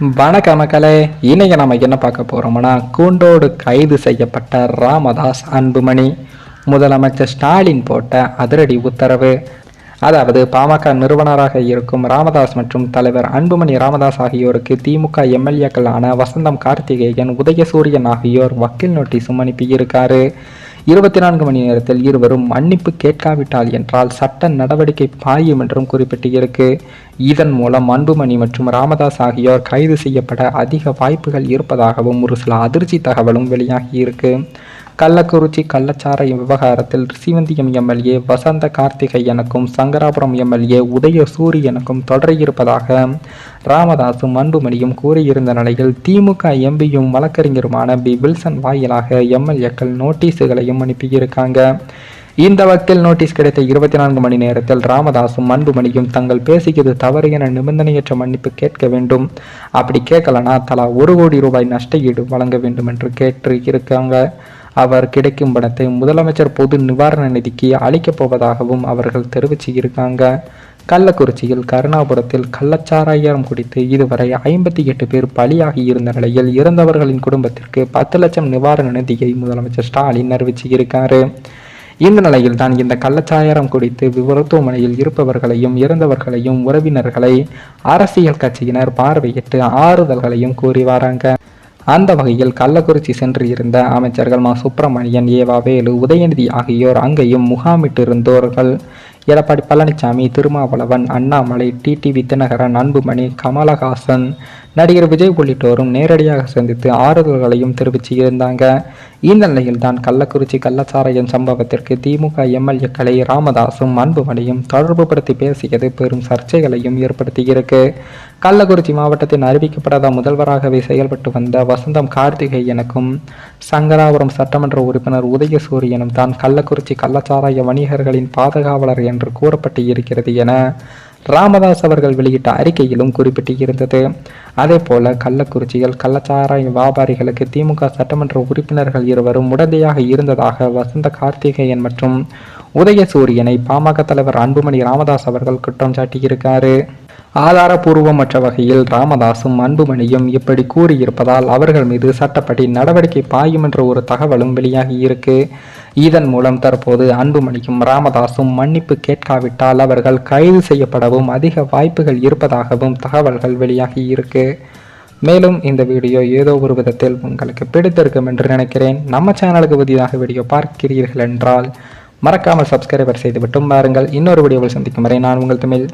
வணக்க மக்களே. இன்னைக்கு நம்ம என்ன பார்க்க போறோம்னா கூண்டோடு கைது செய்யப்பட்ட ராமதாஸ் அன்புமணி. முதலமைச்சர் ஸ்டாலின் போட்ட அதிரடி உத்தரவு. அதாவது பாமக நிறுவனராக இருக்கும் ராமதாஸ் மற்றும் தலைவர் அன்புமணி ராமதாஸ் ஆகியோருக்கு திமுக எம்எல்ஏக்களான வசந்தம் கார்த்திகேயன் உதயசூரியன் ஆகியோர் வக்கீல் நோட்டீஸும் அனுப்பியிருக்காரு. இருபத்தி நான்கு மணி நேரத்தில் இருவரும் மன்னிப்பு கேட்காவிட்டால் என்றால் சட்ட நடவடிக்கை பாயும் என்றும் குறிப்பிட்டிருக்கு. இதன் மூலம் அன்புமணி மற்றும் ராமதாஸ் ஆகியோர் கைது செய்யப்பட அதிக வாய்ப்புகள் இருப்பதாகவும் ஒரு சில அதிர்ச்சி தகவலும் வெளியாகியிருக்கு. கள்ளக்குறிச்சி கள்ளச்சாரை விவகாரத்தில் ரிசிவந்தியம் எம்எல்ஏ வசந்த கார்த்திகேயனுக்கும் சங்கராபுரம் எம்எல்ஏ உதய சூரியனுக்கும் தொடர் இருப்பதாக ராமதாசும் அன்புமணியும் கூறியிருந்த நிலையில் திமுக எம்பியும் வழக்கறிஞருமான பி. வில்சன் வாயிலாக எம்எல்ஏக்கள் நோட்டீஸுகளையும் அனுப்பியிருக்காங்க. இந்த வக்கில் நோட்டீஸ் கிடைத்த இருபத்தி நான்கு மணி நேரத்தில் ராமதாசும் அன்புமணியும் தங்கள் பேசியது தவறு என நிபந்தனையற்ற மன்னிப்பு கேட்க வேண்டும். அப்படி கேட்கலனா தலா ஒரு கோடி ரூபாய் நஷ்ட ஈடு வழங்க வேண்டும் என்று கேட்டு இருக்காங்க அவர் கிடைக்கும் பணத்தை முதலமைச்சர் பொது நிவாரண நிதிக்கு அளிக்கப் போவதாகவும் அவர்கள் தெரிவிச்சு இருக்காங்க கள்ளக்குறிச்சியில் கருணாபுரத்தில் கள்ளச்சாராயம் குடித்து இதுவரை ஐம்பத்தி எட்டு பேர் பலியாகி இருந்த நிலையில் இறந்தவர்களின் குடும்பத்திற்கு பத்து லட்சம் நிவாரண நிதியை முதலமைச்சர் ஸ்டாலின் அறிவிச்சிருக்காரு. இந்த நிலையில் தான் இந்த கள்ளச்சாயாரம் குடித்து மருத்துவமனையில் இருப்பவர்களையும் இறந்தவர்களையும் உறவினர்களை அரசியல் கட்சியினர் பார்வையிட்டு ஆறுதல்களையும் கூறி வராங்க. அந்த வகையில் கள்ளக்குறிச்சி சென்று இருந்த அமைச்சர்கள் மா. சுப்பிரமணியன் ஏவா வேலு உதயநிதி ஆகியோர் அங்கேயும் முகாமிட்டிருந்தோர்கள். எடப்பாடி பழனிசாமி திருமாவளவன் அண்ணாமலை டிடிவி தினகரன் அன்புமணி கமலஹாசன் நடிகர் விஜய் உள்ளிட்டோரும் நேரடியாக சந்தித்து ஆறுதல்களையும் தெரிவித்து இருந்தாங்க. இந்த நிலையில்தான் கள்ளக்குறிச்சி கள்ளச்சாராயம் சம்பவத்திற்கு திமுக எம்எல்ஏக்களை ராமதாசும் அன்புமணியும் தொடர்பு படுத்தி பேசியது பெரும் சர்ச்சைகளையும் ஏற்படுத்தியிருக்கு கள்ளக்குறிச்சி மாவட்டத்தின் அறிவிக்கப்படாத முதல்வராகவே செயல்பட்டு வந்த வசந்தம் கார்த்திகேயனுக்கும் சங்கராபுரம் சட்டமன்ற உறுப்பினர் உதயசூரியனும் தான் கள்ளக்குறிச்சி கள்ளச்சாராய வணிகர்களின் பாதுகாவலர் என்று கூறப்பட்டு இருக்கிறது என ராமதாஸ் அவர்கள் வெளியிட்ட அறிக்கையிலும் குறிப்பிட்டிருந்தது. அதே போல கள்ளக்குறிச்சியில் கள்ளச்சாராய வியாபாரிகளுக்கு திமுக சட்டமன்ற உறுப்பினர்கள் இருவரும் உடந்தையாக இருந்ததாக வசந்த கார்த்திகேயன் மற்றும் உதயசூரியனை பாமக தலைவர் அன்புமணி ராமதாஸ் அவர்கள் குற்றம் சாட்டியிருக்காரு. ஆதாரபூர்வமற்ற வகையில் ராமதாசும் அன்புமணியும் இப்படி கூறியிருப்பதால் அவர்கள் மீது சட்டப்படி நடவடிக்கை பாயும் என்ற ஒரு தகவலும் வெளியாகியிருக்கு. இதன் மூலம் தற்போது அன்புமணியும் ராமதாசும் மன்னிப்பு கேட்காவிட்டால் அவர்கள் கைது செய்யப்படவும் அதிக வாய்ப்புகள் இருப்பதாகவும் தகவல்கள் வெளியாகியிருக்கு. மேலும் இந்த வீடியோ ஏதோ ஒரு விதத்தில் உங்களுக்கு பிடித்திருக்கும் என்று நினைக்கிறேன். நம்ம சேனலுக்கு புதிதாக வீடியோ பார்க்கிறீர்கள் என்றால் மறக்காமல் சப்ஸ்கிரைபர் செய்துவிட்டும் பாருங்கள். இன்னொரு வீடியோவில் சந்திக்கும் வரை நான் உங்கள் தமிழ்.